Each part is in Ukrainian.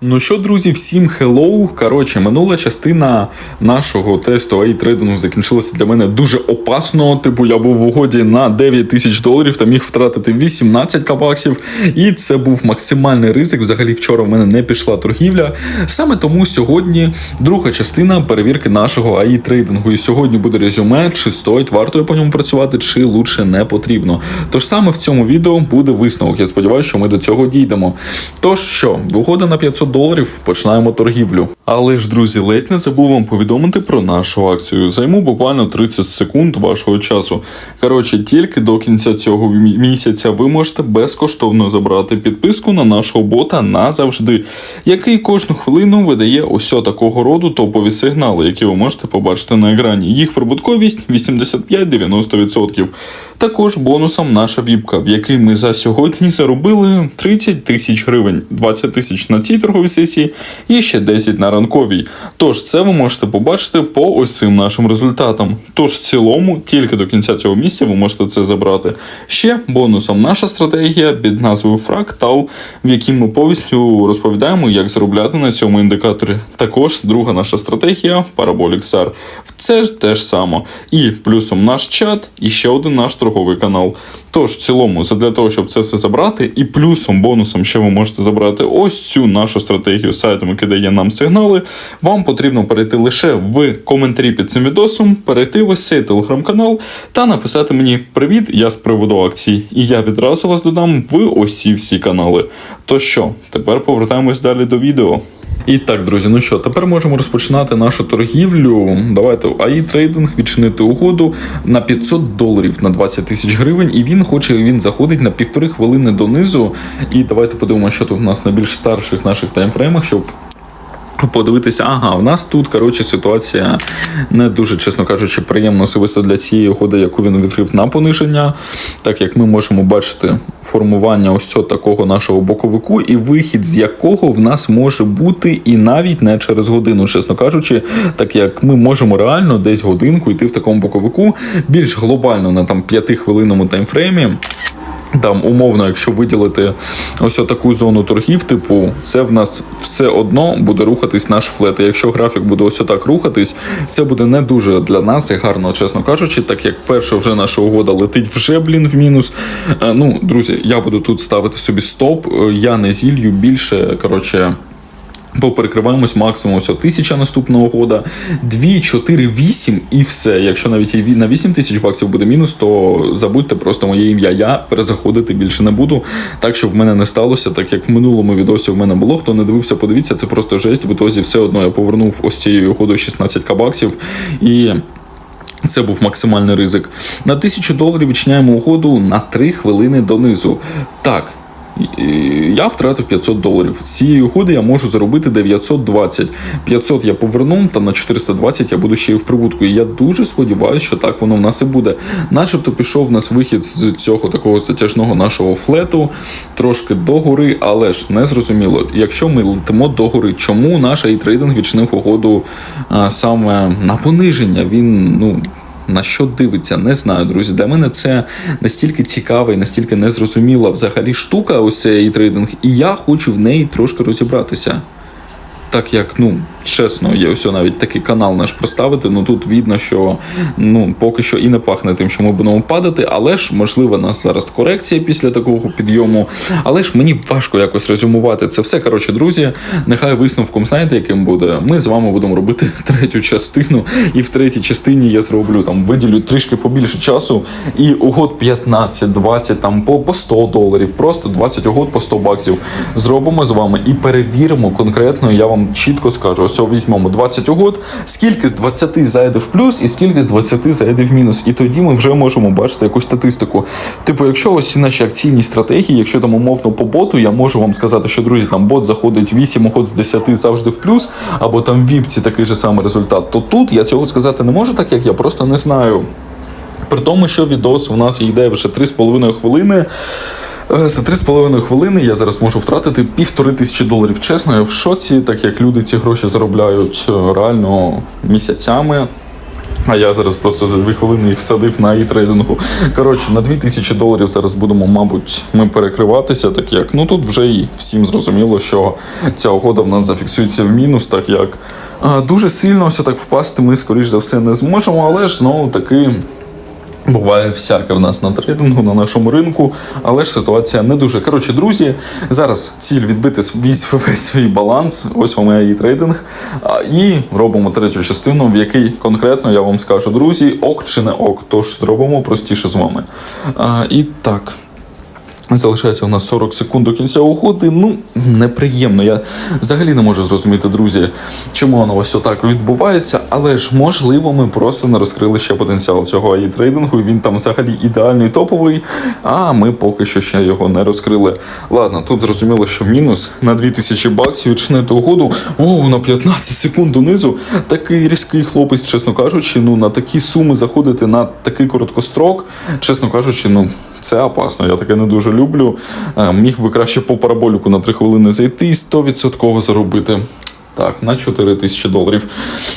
Ну що, друзі, всім хеллоу. Коротше, минула частина нашого тесту трейдингу закінчилася для мене дуже опасно. Типу, я був в угоді на 9 тисяч доларів та міг втратити 18 кабаксів. І це був максимальний ризик. Взагалі, вчора в мене не пішла торгівля. Саме тому сьогодні друга частина перевірки нашого AI трейдингу. І сьогодні буде резюме, чи стоїть варто по ньому працювати, чи лучше не потрібно. Тож саме в цьому відео буде висновок. Я сподіваюся, що ми до цього дійдемо. Тож що, угода на 500 доларів, починаємо торгівлю. Але ж, друзі, ледь не забув вам повідомити про нашу акцію. Займу буквально 30 секунд вашого часу. Коротше, тільки до кінця цього місяця ви можете безкоштовно забрати підписку на нашого бота назавжди, який кожну хвилину видає ось такого роду топові сигнали, які ви можете побачити на екрані. Їх прибутковість 85-90%. Також бонусом наша віпка, в якій ми за сьогодні заробили 30 тисяч гривень, 20 тисяч на цій торговій сесії і ще 10 на ранковій. Тож це ви можете побачити по ось цим нашим результатам. Тож в цілому, тільки до кінця цього місяця ви можете це забрати. Ще бонусом наша стратегія під назвою Фрактал, в якій ми повністю розповідаємо, як заробляти на цьому індикаторі. Також друга наша стратегія Parabolic SAR. Це ж те ж саме. І плюсом наш чат, і ще один наш торговий канал. Тож, в цілому, для того, щоб це все забрати, і плюсом, бонусом ще ви можете забрати ось цю нашу стратегію з сайтом, який дає нам сигнали. Вам потрібно перейти лише в коментарі під цим відосом, перейти в ось цей телеграм-канал та написати мені Привіт, я з приводу акцій. І я відразу вас додам в ці всі канали. То що, тепер повертаємось далі до відео. І так, друзі, ну що, тепер можемо розпочинати нашу торгівлю. Давайте АІ-трейдинг, відчинити угоду на 500 доларів на 20 тисяч гривень. І він хоче, він заходить на півтори хвилини донизу. І давайте подивимося, що тут у нас на більш старших наших таймфреймах, щоб подивитися, ага, в нас тут коротше ситуація не дуже, чесно кажучи, приємно особисто для цієї угоди, яку він відкрив на пониження, так як ми можемо бачити формування ось цього такого нашого боковику, і вихід з якого в нас може бути і навіть не через годину, чесно кажучи, так як ми можемо реально десь годинку йти в такому боковику більш глобально на там 5-хвилинному таймфреймі. Там умовно, якщо виділити ось таку зону торгів, типу, це в нас все одно буде рухатись наш флет. І якщо графік буде ось так рухатись, це буде не дуже для нас і гарно, чесно кажучи, так як перша вже наша угода летить вже, блін, в мінус. Е, Ну, друзі, я буду тут ставити собі стоп. Е, Я не зілью більше, коротше. Поперекриваємось максимум ось 1000 наступного года, 2, 4, 8 і все. Якщо навіть на 8 тисяч баксів буде мінус, то забудьте просто моє ім'я. Я перезаходити більше не буду. Так, щоб в мене не сталося, так як в минулому відосі в мене було. Хто не дивився, подивіться, це просто жесть. В ітозі все одно я повернув ось цією угодою 16 баксів і. Це був максимальний ризик. На 1000 доларів відчиняємо угоду на 3 хвилини донизу. Так. Я втратив 500 доларів. З цієї угоди я можу заробити 920. 500 я поверну, там на 420 я буду ще й в прибутку. І я дуже сподіваюся, що так воно в нас і буде. Начебто пішов в нас вихід з цього такого затяжного нашого флету, трошки догори, але ж не зрозуміло. Якщо ми летимо догори, чому наш трейдинг відчинив угоду а, саме на пониження? Він ну. На що дивиться, не знаю, друзі. Для мене це настільки цікава і настільки незрозуміла взагалі штука, ось цей трейдинг, і я хочу в неї трошки розібратися. Так як, ну, чесно, є ось навіть такий канал наш проставити. Ну тут видно, що ну поки що і не пахне тим, що ми будемо падати, але ж можливо нас зараз корекція після такого підйому. Але ж мені важко якось резюмувати це все. Коротше, друзі, нехай висновком знаєте, яким буде. Ми з вами будемо робити третю частину, і в третій частині я зроблю там виділю трішки побільше часу. І угод 15, 20, там по, по 100 доларів, просто 20 угод по 100 баксів. Зробимо з вами і перевіримо конкретно. Я вам чітко скажу. Ось візьмемо 20 угод, скільки з 20 зайде в плюс, і скільки з 20 зайде в мінус. І тоді ми вже можемо бачити якусь статистику. Типу, якщо ось ці наші акційні стратегії, якщо там умовно по боту, я можу вам сказати, що друзі, там бот заходить 8 угод з 10 завжди в плюс, або там в віпці такий же самий результат, то тут я цього сказати не можу, так як я просто не знаю. При тому, що відос у нас йде вже 3,5 хвилини. Е, За 3,5 хвилини я зараз можу втратити півтори тисячі доларів. Чесно, я в шоці, так як люди ці гроші заробляють е, реально місяцями. А я зараз просто за дві хвилини їх всадив на і-трейдингу. Коротше, на 2000 доларів зараз будемо, мабуть, ми перекриватися, так як ну тут вже і всім зрозуміло, що ця угода в нас зафіксується в мінус, так як а, дуже сильно ось так впасти ми, скоріш за все, не зможемо, але ж знову таки. Буває всяке в нас на трейдингу, на нашому ринку, але ж ситуація не дуже. Коротше, друзі, зараз ціль відбити весь свій баланс. Ось у мене і трейдинг. І робимо третю частину, в якій конкретно я вам скажу, друзі, ок чи не ок. Тож зробимо простіше з вами. І так. Залишається у нас 40 секунд до кінця угоди. Ну, неприємно. Я взагалі не можу зрозуміти, друзі, чому воно ось отак відбувається. Але ж можливо, ми просто не розкрили ще потенціал цього аї трейдингу. Він там взагалі ідеальний топовий. А ми поки що ще його не розкрили. Ладно, тут зрозуміло, що мінус на 2000 баксів відчинити угоду. О, на 15 секунд донизу. Такий різкий хлопець, чесно кажучи, ну на такі суми заходити на такий короткострок, чесно кажучи, ну. Це опасно, я таке не дуже люблю. Е, Міг би краще по параболіку на 3 хвилини зайти і 100% заробити. Так, на 4 тисячі доларів.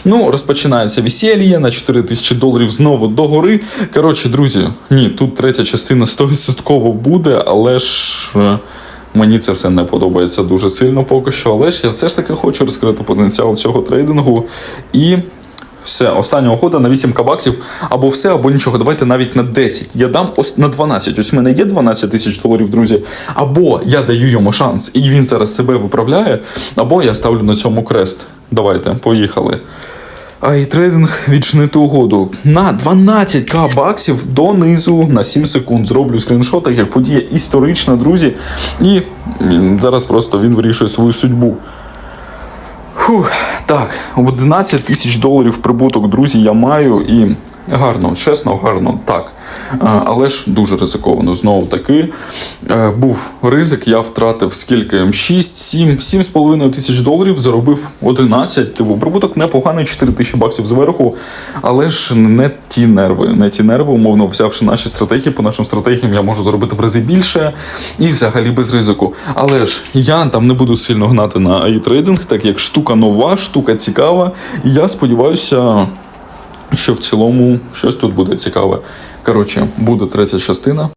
Ну, розпочинається весілля на 4 тисячі доларів знову догори. Коротше, друзі, ні, тут третя частина 100% буде, але ж. е, Мені це все не подобається дуже сильно поки що, але ж я все ж таки хочу розкрити потенціал цього трейдингу. І все, остання угода на 8 кабаксів, або все, або нічого. Давайте навіть на 10. Я дам ось на 12. Ось в мене є 12 тисяч доларів, друзі. Або я даю йому шанс, і він зараз себе виправляє, або я ставлю на цьому крест. Давайте, поїхали. А і трейдинг відчинити угоду на 12к баксів донизу на 7 секунд. Зроблю скріншот, як подія історична, друзі. І зараз просто він вирішує свою судьбу. Фух, так, 11 тисяч доларів прибуток, друзі, я маю і гарно, чесно, гарно, так. Але ж дуже ризиковано. Знову таки е, був ризик, я втратив скільки? 6, 7, 7,5 тисяч доларів, заробив 11. Типу, прибуток непоганий, 4 тисячі баксів зверху, але ж не ті нерви. Не ті нерви, умовно взявши наші стратегії, по нашим стратегіям я можу заробити в рази більше і взагалі без ризику. Але ж я там не буду сильно гнати на AI-трейдинг, так як штука нова, штука цікава. І я сподіваюся, що в цілому щось тут буде цікаве. Коротше, буде третя частина.